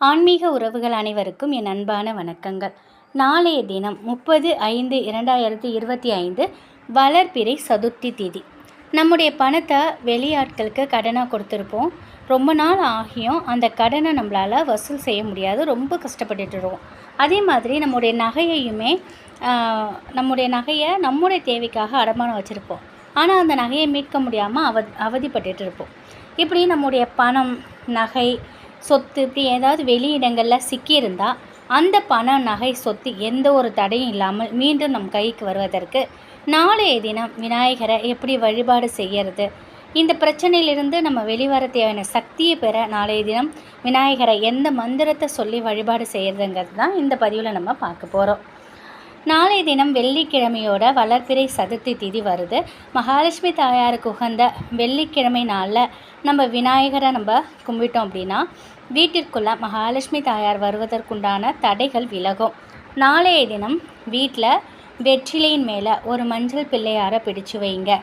ஆன்மீக உறவுகள் அனைவருக்கும் என் அன்பான வணக்கங்கள். நாளைய தினம் முப்பது ஐந்து இரண்டாயிரத்தி இருபத்தி ஐந்து வளர்பிறை சதுர்த்தி திதி. நம்முடைய பணத்தை வெளியாட்களுக்கு கடனாக கொடுத்துருப்போம். ரொம்ப நாள் ஆகியும் அந்த கடனை நம்மளால் வசூல் செய்ய முடியாது. ரொம்ப கஷ்டப்பட்டுட்டுருவோம் அதே மாதிரி நம்முடைய நகையையுமே நம்முடைய நகையை நம்முடைய தேவைக்காக அடமானம் வச்சுருப்போம். ஆனால் அந்த நகையை மீட்க முடியாமல் அவ அவதிப்பட்டுட்டு இருப்போம். இப்படி நம்முடைய பணம் நகை சொத்து இப்படி ஏதாவது வெளியிடங்களில் சிக்கியிருந்தால் அந்த பண நகை சொத்து எந்த ஒரு தடையும் இல்லாமல் மீண்டும் நம் கைக்கு வருவதற்கு நாளைய தினம் விநாயகரை எப்படி வழிபாடு செய்கிறது இந்த பிரச்சனையிலிருந்து நம்ம வெளிவர தேவையான சக்தியை பெற நாளைய தினம் விநாயகரை எந்த மந்திரத்தை சொல்லி வழிபாடு செய்கிறதுங்கிறது தான் இந்த பதிவில் நம்ம பார்க்க போகிறோம் நாளைய தினம் வெள்ளிக்கிழமையோட வளர்பிறை சதுர்த்தி திதி வருது. மகாலட்சுமி தாயாருக்கு உகந்த வெள்ளிக்கிழமை நாளில் நம்ம விநாயகரை நம்ம கும்பிட்டோம் அப்படின்னா வீட்டிற்குள்ளே மகாலட்சுமி தாயார் வருவதற்குண்டான தடைகள் விலகும். நாளைய தினம் வீட்டில் வெற்றிலையின் மேலே ஒரு மஞ்சள் பிள்ளையாரை பிடிச்சு வைங்க.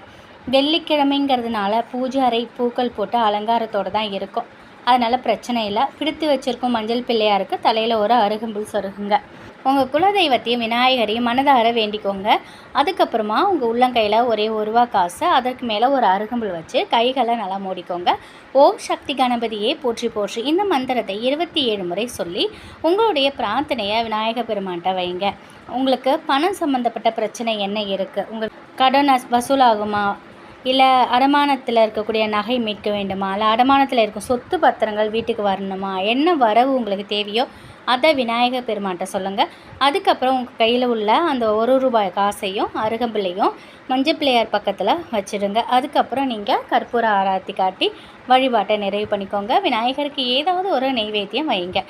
வெள்ளிக்கிழமைங்கிறதுனால பூஜை அறை பூக்கள் போட்டு அலங்காரத்தோடு தான் இருக்கும். அதனால் பிரச்சனை இல்லை. பிடித்து வச்சுருக்கோம் மஞ்சள் பிள்ளையாருக்கு தலையில் ஒரு அருகம்புல் சொருகுங்க. உங்கள் குலதெய்வத்தையும் விநாயகரையும் மனதார வேண்டிக்கோங்க. அதுக்கப்புறமா உங்கள் உள்ளங்கையில் ஒரே ஒரு ரூபா காசு அதற்கு மேலே ஒரு அருகம்புல் வச்சு கைகளை நல்லா மூடிக்கோங்க. ஓம் சக்தி கணபதியே போற்றி போற்றி. இந்த மந்திரத்தை இருபத்தி ஏழு முறை சொல்லி உங்களுடைய பிரார்த்தனையை விநாயக பெருமான்கிட்ட வைங்க. உங்களுக்கு பணம் சம்மந்தப்பட்ட பிரச்சனை என்ன இருக்குது உங்கள் கடன் அஸ்- வசூலாகுமா? இல்லை அடமானத்தில் இருக்கக்கூடிய நகை மீட்க வேண்டுமா? இல்லை அடமானத்தில் இருக்கும் சொத்து பத்திரங்கள் வீட்டுக்கு வரணுமா? என்ன வரவு உங்களுக்கு தேவையோ அதை விநாயகர் பெருமான்கிட்ட சொல்லுங்கள் அதுக்கப்புறம் உங்கள் கையில் உள்ள அந்த ஒரு ரூபாய் காசையும் அருகம்பிள்ளையும் மஞ்சள் பிள்ளையார் பக்கத்தில் வச்சிடுங்க. அதுக்கப்புறம் நீங்கள் கற்பூர ஆராத்தி காட்டி வழிபாட்டை நிறைவு பண்ணிக்கோங்க. விநாயகருக்கு ஏதாவது ஒரு நெய்வேத்தியம் வைங்க.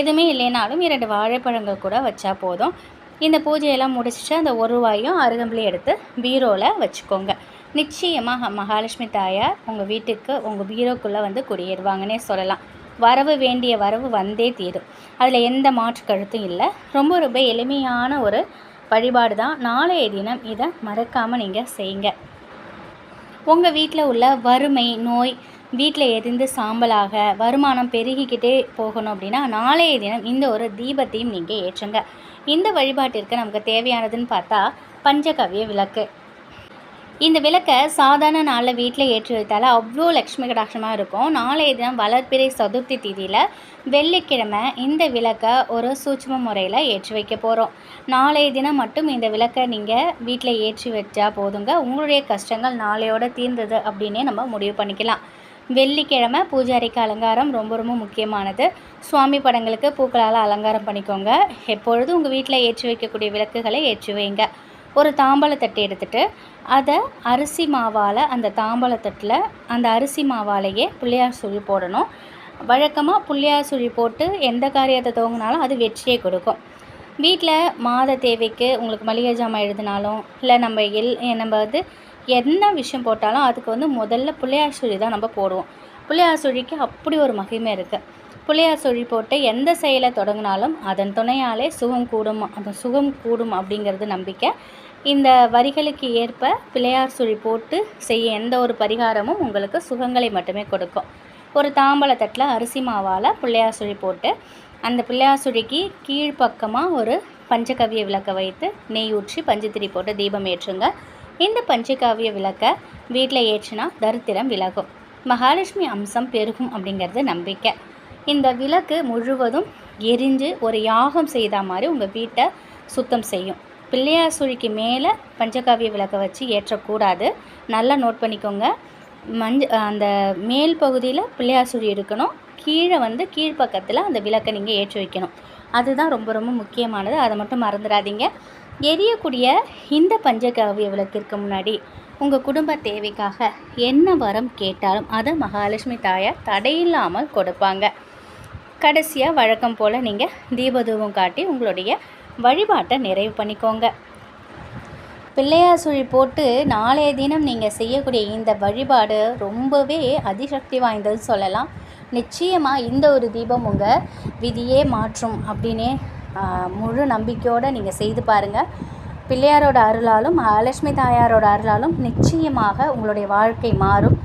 எதுவுமே இல்லைனாலும் இரண்டு வாழைப்பழங்கள் கூட வச்சா போதும். இந்த பூஜையெல்லாம் முடிச்சுட்டு அந்த ஒரு ரூபாயும் அருகம்புலையும் எடுத்து பீரோவில் வச்சுக்கோங்க. நிச்சயமாக மகாலட்சுமி தாயார் உங்கள் வீட்டுக்கு உங்கள் பீரோக்குள்ளே வந்து குடியேறுவாங்கன்னே சொல்லலாம். வரவு வேண்டிய வரவு வந்தே தீரும். அதில் எந்த மாற்று கருத்தும் இல்லை. ரொம்ப ரொம்ப எளிமையான ஒரு வழிபாடு தான். நாளைய தினம் இதை மறக்காமல் நீங்கள் செய்யுங்க. உங்கள் வீட்டில் உள்ள வறுமை நோய் வீட்டில் எரிந்து சாம்பலாக வருமானம் பெருகிக்கிட்டே போகணும் அப்படின்னா நாளைய தினம் இந்த ஒரு தீபத்தையும் நீங்கள் ஏற்றுங்க. இந்த வழிபாட்டிற்கு நமக்கு தேவையானதுன்னு பார்த்தா பஞ்சகவிய விளக்கு. இந்த விளக்கை சாதாரண நாளில் வீட்டில் ஏற்றி வைத்தால அவ்வளோ லக்ஷ்மி கடாட்சமாக இருக்கும். நாளைய தினம் வளர்ப்பிறை சதுர்த்தி திதியில் வெள்ளிக்கிழமை இந்த விளக்கை ஒரு சூட்சம முறையில் ஏற்றி வைக்க போகிறோம் நாளைய தினம் மட்டும் இந்த விளக்கை நீங்கள் வீட்டில் ஏற்றி வச்சா போதுங்க. உங்களுடைய கஷ்டங்கள் நாளையோட தீர்ந்தது அப்படின்னே நம்ம முடிவு பண்ணிக்கலாம். வெள்ளிக்கிழமை பூஜாரிக்கு அலங்காரம் ரொம்ப ரொம்ப முக்கியமானது. சுவாமி படங்களுக்கு பூக்களால் அலங்காரம் பண்ணிக்கோங்க. எப்பொழுதும் உங்கள் வீட்டில் ஏற்றி வைக்கக்கூடிய விளக்குகளை ஏற்றி வைங்க. ஒரு தாம்பாளத்தட்டு எடுத்துகிட்டு அதை அரிசி மாவால் அந்த தாம்பாளத்தட்டில் அந்த அரிசி மாவாலேயே புள்ளியார் சுழி போடணும். வழக்கமாக புள்ளியார் சுழி போட்டு எந்த காரியத்தை துவங்கினாலும் அது வெற்றியை கொடுக்கும். வீட்டில் மாத தேவைக்கு உங்களுக்கு மளிகை ஜாமான் எழுதினாலும் இல்லை நம்ம எல் நம்ம வந்து என்ன விஷயம் போட்டாலும் அதுக்கு வந்து முதல்ல புள்ளையார் சுழி தான் நம்ம போடுவோம். புள்ளையார் சுழிக்கு அப்படி ஒரு மகிமை இருக்குது புள்ளையார் சுழி போட்டு எந்த செயலை தொடங்கினாலும் அதன் துணையாலே சுகம் கூடும் அந்த சுகம் கூடும் அப்படிங்கிறது நம்பிக்கை. இந்த வரிகளுக்கு ஏற்ப பிள்ளையார் சுழி போட்டு செய்ய எந்த ஒரு பரிகாரமும் உங்களுக்கு சுகங்களை மட்டுமே கொடுக்கும். ஒரு தாம்பழத்தட்டில் அரிசி மாவால் பிள்ளையார் சுழி போட்டு அந்த பிள்ளையார் சுழிக்கு கீழ்ப்பக்கமாக ஒரு பஞ்சகவ்ய விளக்கை வைத்து நெய் ஊற்றி பஞ்சுத்திரி போட்டு தீபம் ஏற்றுங்க. இந்த பஞ்சகாவிய விளக்கை வீட்டில் ஏற்றினா தரித்திரம் விலகும். மகாலட்சுமி அம்சம் பெருகும் அப்படிங்கிறது நம்பிக்கை. இந்த விளக்கு முழுவதும் எரிஞ்சு ஒரு யாகம் செய்த மாதிரி உங்கள் வீட்டை சுத்தம் செய்யும். பிள்ளையார் சுழிக்கு மேலே பஞ்சகாவிய விளக்கை வச்சு ஏற்றக்கூடாது. நல்லா நோட் பண்ணிக்கோங்க. மஞ்ச அந்த மேல் பகுதியில் பிள்ளையார் சுழி இருக்கணும் கீழே வந்து கீழ்ப்பக்கத்தில் அந்த விளக்கை நீங்கள் ஏற்றி வைக்கணும். அதுதான் ரொம்ப ரொம்ப முக்கியமானது. அதை மட்டும் மறந்துடாதீங்க. எரியக்கூடிய இந்த பஞ்சகாவிய விளக்கிற்கு முன்னாடி உங்கள் குடும்ப தேவைக்காக என்ன வரம் கேட்டாலும் அதை மகாலட்சுமி தாயார் தடையில்லாமல் கொடுப்பாங்க. கடைசியாக வழக்கம் போல் நீங்கள் தீபதூபம் காட்டி உங்களுடைய வழிபாட்டை நிறைவு பண்ணிக்கோங்க. பிள்ளையார் சுழி போட்டு நாளைய தினம் நீங்கள் செய்யக்கூடிய இந்த வழிபாடு ரொம்பவே அதிசக்தி வாய்ந்ததுன்னு சொல்லலாம். நிச்சயமாக இந்த ஒரு தீபம் உங்கள் விதியே மாற்றும் அப்படின்னே முழு நம்பிக்கையோடு நீங்கள் செய்து பாருங்கள் பிள்ளையாரோட அருளாலும் மகாலட்சுமி தாயாரோட அருளாலும் நிச்சயமாக உங்களுடைய வாழ்க்கை மாறும்.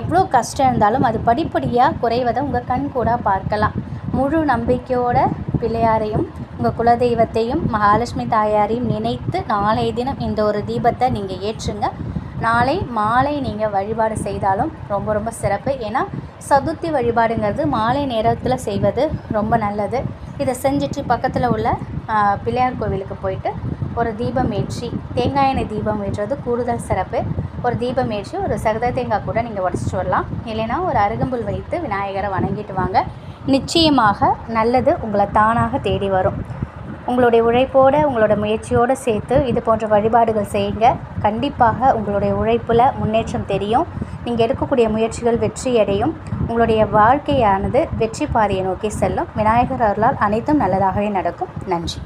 எவ்வளோ கஷ்டம் இருந்தாலும் அது படிப்படியாக குறைவதை உங்கள் கண் கூட பார்க்கலாம். முழு நம்பிக்கையோட பிள்ளையாரையும் உங்கள் குலதெய்வத்தையும் மகாலட்சுமி தாயாரையும் நினைத்து நாளைய தினம் இந்த ஒரு தீபத்தை நீங்கள் ஏற்றுங்க. நாளை மாலை நீங்கள் வழிபாடு செய்தாலும் ரொம்ப ரொம்ப சிறப்பு. ஏன்னா சதுர்த்தி வழிபாடுங்கிறது மாலை நேரத்தில் செய்வது ரொம்ப நல்லது. இதை செஞ்சுட்டு பக்கத்தில் உள்ள பிள்ளையார் கோவிலுக்கு போயிட்டு ஒரு தீபம் ஏற்றி தேங்காய் எண்ணெய் தீபம் ஏற்றுறது கூடுதல் சிறப்பு. ஒரு தீபம் ஏற்றி ஒரு சகத தேங்காய் கூட நீங்கள் உடச்சிட்டு வரலாம். இல்லைன்னா ஒரு அருகம்புல் வைத்து விநாயகரை வணங்கிட்டு வாங்க. நிச்சயமாக நல்லது உங்களை தானாக தேடி வரும். உங்களுடைய உழைப்போடு உங்களோட முயற்சியோடு சேர்த்து இது போன்ற வழிபாடுகள் செய்யுங்க. கண்டிப்பாக உங்களுடைய உழைப்பில் முன்னேற்றம் தெரியும். நீங்கள் எடுக்கக்கூடிய முயற்சிகள் வெற்றியடையும் உங்களுடைய வாழ்க்கையானது வெற்றி பாதையை நோக்கி செல்லும். விநாயகர் அருளால் அனைத்தும் நல்லதாகவே நடக்கும். நன்றி.